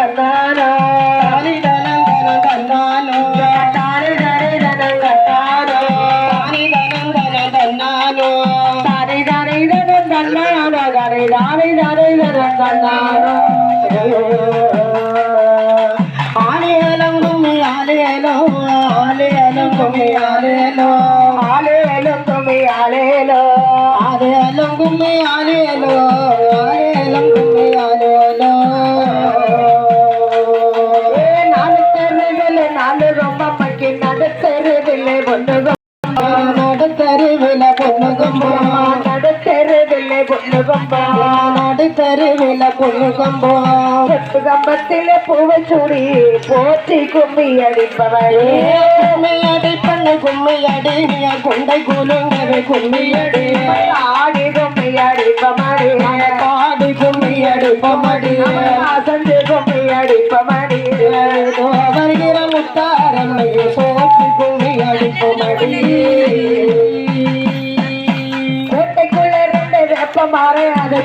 கண்ணானா? ஆலேலோ ஆலேலோ ஆலேலோ ஆலேலோ நடுத்தெருவில் பொண்ணு கொம்பா நடுத்தருவில பொண்ணு கொம்போ சொத்து கம்பத்திலே பூவை சூடி போற்றி கும்மி அடிப்பவரே. கும்மியடி பண்ண கும்மியடி நீ கொண்டை குலுங்கவே கும்மியடி ஆடி கும்மி அடிப்பமடி பாடி கும்மியடி பொம்மடி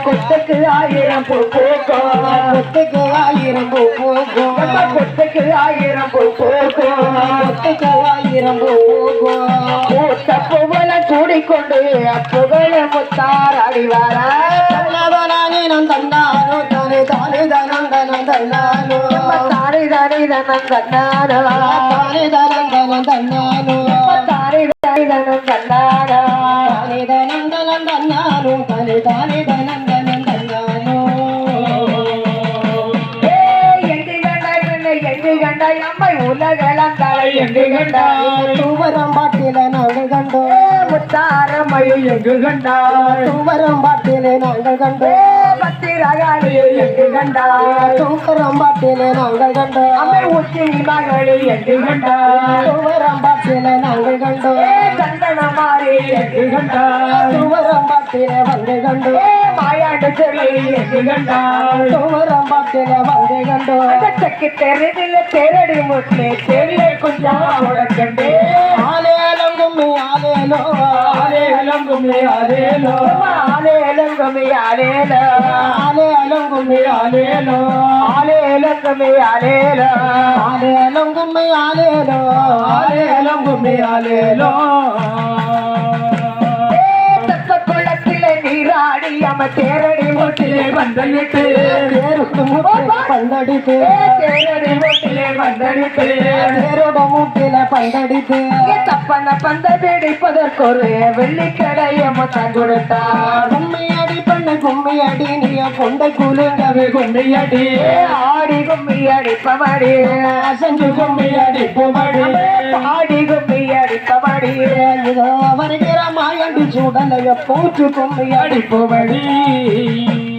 கொத்துக்கு ஆயிரம் பூ பூக்கும் கொத்துக்கு ஆயிரம் பூ பூக்கும் கொத்துக்கு ஆயிரம் பூ பூக்கும் கொத்துக்கு ஆயிரம் பூ பூக்கும் பூத்த புவல சூடிக்கொண்டு அப்புகழ முத்தார் அடிவாரா தன்னானோ தானே தானே தன்னானோ தானே தானே தனம் கண்ணாரா தானே தனம் தனம் தன்னானோ தானே தானே தனம் தலை எங்கு கண்டாய்? தூவரம் பாட்டில நாங்கள் கண்டோம். முத்தாரம்மையை எங்கு கண்டாய்? தூவரம் பாட்டில நாங்கள் கண்டோம். பத்திரகாளியை எங்கு கண்டாய்? தூவரம் பாட்டில நாங்கள் கண்டோம். அம்மை உச்சி மகளை எங்கு கண்டாய்? தூவரம் பாட்டில நாங்கள் கண்டோம். சந்தன மாறி எங்கு கண்டாய்? தூவரம் பாட்டில வந்து கண்டோம் மாயாண்டு தூவரம் பாட்டில வந்து கண்டோம் அகச்சக்கு தெருவில் தெரடி முட்லே தெரியல கொஞ்சம் உடக்கண்டே ஆலேலம் கும்மி ஆலேலோ ஆலேலம் கும்மி ஆலேலோ ஆலேலம் கும்மி ஆலேலோ ஆலேலம் கும்மி ஆலேலோ ஆலேலம் கும்மி ஆலேலோ ஆலேலம் கும்மி ஆலேலோ ஆலேலம் கும்மி ஆலேலோ அம தேரடி முட்டிலே வந்தளித்து தேருக்கு முட்டில பந்தடித்து. தேரடி முட்டிலே வந்தளித்து தேரோட முட்டில பந்தடித்து. தப்பன பந்த பிடிப்பதற்கொரு வெள்ளிக்கடையம்ம தன் கொடுத்தார். கும்மி அடி பண்ண கும்மி அடி நீ கொண்டை குலுங்கவே கும்மி அடி ஆடி கும்மி அடிப்பமடி அசஞ்சு கும்மி அடி புமடி ஆடி கும்மி அடிப்பமடி இதோ கண்டிச்சு மாயண்டி சூடலைய போற்று கும்மி அடி.